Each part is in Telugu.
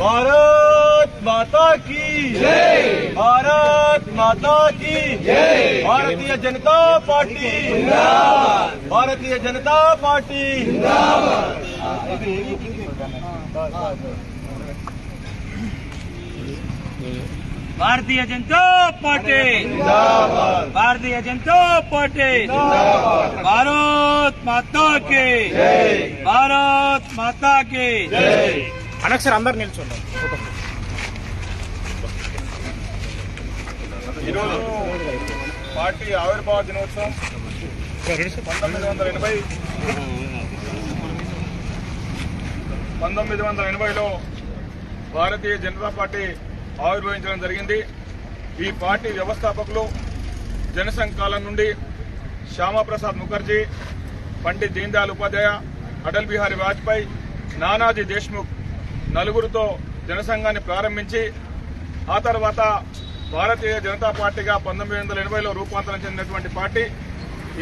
భారత్ మాతా की। భారత్ మాతా की। భారతీయ జనతా పార్టీ భారతీయ జనతా పార్టీ భారతీయ జనతా పార్టీ భారతీయ జనతా పార్టీ భారత్ మాతా కి భారత్ మాతా కి అనొకసారి అందరు నిల్చున్నాం ఈరోజు పార్టీ ఆవిర్భావ దినోత్సవం. పంతొమ్మిది వందల ఎనభై పంతొమ్మిది వందల ఎనభైలో భారతీయ జనతా పార్టీ ఆవిర్భవించడం జరిగింది. ఈ పార్టీ వ్యవస్థాపకులు జనసంఘ కాలం నుండి శ్యామాప్రసాద్ ముఖర్జీ పండిత్ దీన్దయాల్ ఉపాధ్యాయ అటల్ బిహారీ వాజ్పేయి నానాజీ దేశ్ముఖ్ నలుగురితో జనసంఘాన్ని ప్రారంభించి ఆ తర్వాత భారతీయ జనతా పార్టీగా పంతొమ్మిది వందల ఎనభైలో రూపాంతరం చెందినటువంటి పార్టీ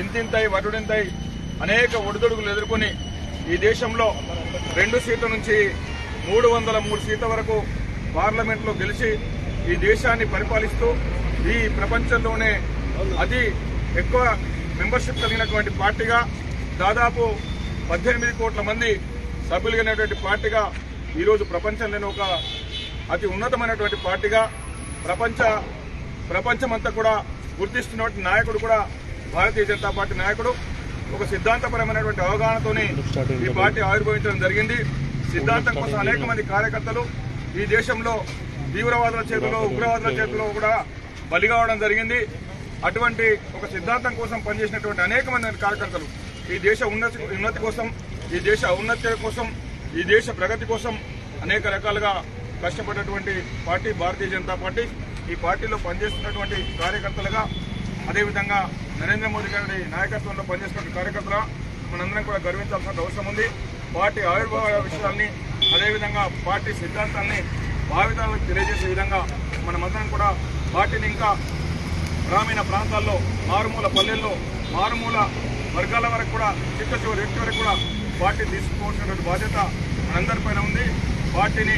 ఇంతింతై వటుడింతై అనేక ఒడిదుడుగులు ఎదుర్కొని ఈ దేశంలో రెండు సీట్ల నుంచి మూడు వందల మూడు సీట్ల వరకు పార్లమెంట్లో గెలిచి ఈ దేశాన్ని పరిపాలిస్తూ ఈ ప్రపంచంలోనే అతి ఎక్కువ మెంబర్షిప్ కలిగినటువంటి పార్టీగా దాదాపు పద్దెనిమిది కోట్ల మంది సభ్యులు కలిగినటువంటి పార్టీగా ఈరోజు ప్రపంచంలోనే ఒక అతి ఉన్నతమైనటువంటి పార్టీగా ప్రపంచ ప్రపంచమంతా కూడా గుర్తిస్తున్నటువంటి నాయకుడు కూడా భారతీయ జనతా పార్టీ నాయకుడు. ఒక సిద్ధాంతపరమైనటువంటి అవగాహనతోనే ఈ పార్టీ ఆవిర్భవించడం జరిగింది. సిద్ధాంతం కోసం అనేక మంది కార్యకర్తలు ఈ దేశంలో తీవ్రవాదుల చేతిలో ఉగ్రవాదుల చేతిలో కూడా బలి కావడం జరిగింది. అటువంటి ఒక సిద్ధాంతం కోసం పనిచేసినటువంటి అనేక మంది కార్యకర్తలు ఈ దేశ ఉన్నతి ఉన్నతి కోసం ఈ దేశ ఔన్నత్య కోసం ఈ దేశ ప్రగతి కోసం అనేక రకాలుగా కష్టపడినటువంటి పార్టీ భారతీయ జనతా పార్టీ ఈ పార్టీలో పనిచేస్తున్నటువంటి కార్యకర్తలుగా అదేవిధంగా నరేంద్ర మోదీ గారి నాయకత్వంలో పనిచేస్తున్న కార్యకర్తల మనందరం కూడా గర్వించాల్సిన అవసరం ఉంది. పార్టీ ఆవిర్భావ విషయాల్ని అదేవిధంగా పార్టీ సిద్ధాంతాన్ని భావితాలకు తెలియజేసే విధంగా మనమందరం కూడా పార్టీని ఇంకా గ్రామీణ ప్రాంతాల్లో మారుమూల పల్లెల్లో మారుమూల వర్గాల వరకు కూడా చిత్త చివరి వ్యక్తి వరకు కూడా పార్టీ తీసుకోవాల్సినటువంటి బాధ్యత మనందరిపైన ఉంది. పార్టీని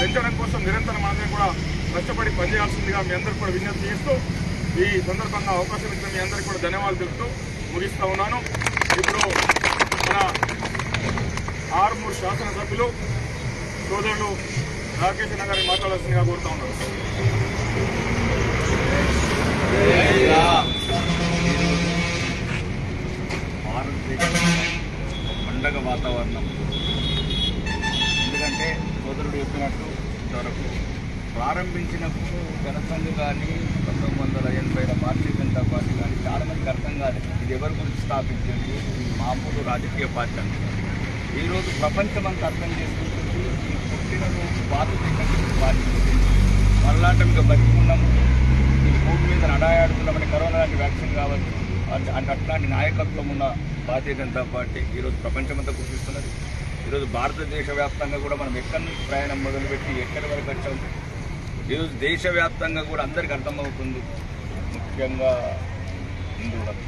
పెంచడం కోసం నిరంతరం మనందరం కూడా కష్టపడి పనిచేయాల్సిందిగా మీ అందరికీ కూడా విజ్ఞప్తి చేస్తూ ఈ సందర్భంగా అవకాశం ఇచ్చిన మీ అందరికీ కూడా ధన్యవాదాలు తెలుపుతూ ముగిస్తా ఉన్నాను. ఇప్పుడు మన ఆరుమూరు శాసనసభ్యులు సోదరులు రాకేష్ అన్న గారిని మాట్లాడాల్సిందిగా కోరుతా ఉన్నారు ప్రారంభించినప్పుడు జనసంఘ కానీ పంతొమ్మిది వందల ఎనభైల భారతీయ జనతా పార్టీ కానీ చాలా మందికి అర్థం కాలేదు. ఇది ఎవరి గురించి స్థాపించింది? ఇది మామూలు రాజకీయ పార్టీ అంటే ఈరోజు ప్రపంచం అంతా అర్థం చేసుకుంటుంది. ఈ పుట్టిన రోజు బాధ్యత పార్టీ మళ్ళాంటి ఇంకా బతికున్నాము. ఈ భూమి మీద నడాయాడుతున్నామని కరోనా లాంటి వ్యాక్సిన్ కావచ్చు. అంటే అట్లాంటి నాయకత్వం ఉన్న భారతీయ జనతా పార్టీ ఈరోజు ప్రపంచమంతా గుర్తిస్తున్నది. ఈరోజు భారతదేశ వ్యాప్తంగా కూడా మనం ఎక్కడి నుంచి ప్రయాణం మొదలుపెట్టి ఎక్కడి వరకు వచ్చాము ఈరోజు దేశవ్యాప్తంగా కూడా అందరికీ అర్థమవుతుంది. ముఖ్యంగా హిందువులకు.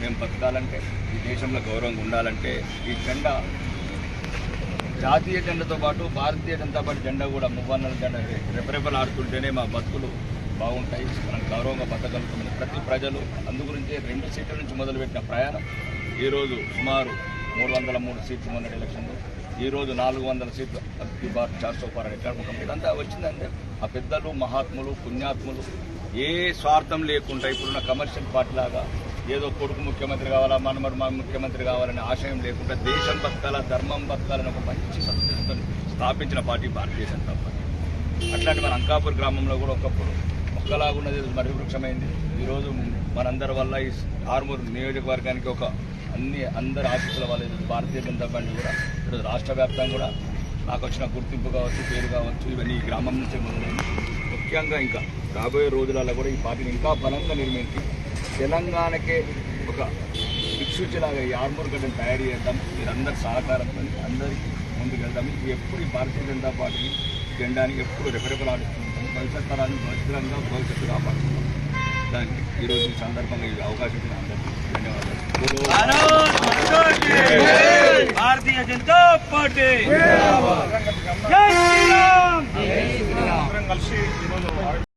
మేము బతకాలంటే ఈ దేశంలో గౌరవంగా ఉండాలంటే ఈ జెండా జాతీయ జెండాతో పాటు భారతీయ జనతా పార్టీ జెండా కూడా మువ్వన్నల జెండా రెపరెపలు ఆడుతుంటేనే మా బతుకులు బాగుంటాయి. మనం గౌరవంగా బతకలుగుతుంది ప్రతి ప్రజలు అందుగురించే రెండు సీట్ల నుంచి మొదలుపెట్టిన ప్రయాణం. ఈరోజు సుమారు మూడు వందల మూడు సీట్లు మొన్నటి ఎలక్షన్లో ఈరోజు నాలుగు వందల సీట్లు అబ్ది బార్ చార్ ఎక్కడ ఇదంతా వచ్చిందంటే ఆ పెద్దలు మహాత్ములు పుణ్యాత్ములు ఏ స్వార్థం లేకుండా ఇప్పుడున్న కమర్షియల్ పార్టీ లాగా ఏదో కొడుకు ముఖ్యమంత్రి కావాలా మనమరు మా ముఖ్యమంత్రి కావాలనే ఆశయం లేకుండా దేశం బతకాల ధర్మం బతకాలని ఒక మంచి సంస్కృతిని స్థాపించిన పార్టీ భారతీయ జనతా పార్టీ. అట్లాంటి మన అంకాపూర్ గ్రామంలో కూడా ఒకప్పుడు ఒక్కలాగున్నది మరి వృక్షమైంది ఈరోజు మనందరి వల్ల ఈ ఆర్మూర్ నియోజకవర్గానికి ఒక అన్ని అందరి ఆఫీసుల వల్ల భారతీయ జనతా పార్టీ కూడా ఈరోజు రాష్ట్ర వ్యాప్తంగా కూడా నాకు వచ్చిన గుర్తింపు కావచ్చు పేరు కావచ్చు ఇవన్నీ ఈ గ్రామం నుంచే మొదలైంది. ముఖ్యంగా ఇంకా రాబోయే రోజులలో కూడా ఈ పార్టీని ఇంకా బలంగా నిర్మించి తెలంగాణకే ఒక దిక్సూచిలాగా ఈ ఆర్మూర్ గడ్డను తయారు చేద్దాం. మీరందరి సహకారంతో అందరికీ ముందుకు వెళ్దాం. ఇది ఎప్పుడు ఈ భారతీయ జనతా పార్టీ జెండాని ఎప్పుడు రెపరెపలాడుతుంటాం భవిష్యత్ తరాన్ని భద్రంగా భవిష్యత్తు కాపాడుతున్నాం దానికి ఈరోజు ఈ సందర్భంగా ఈ అవకాశం అందరికీ ధన్యవాదాలు. జనతా పార్టీ. జై శ్రీరామ్. కలిసి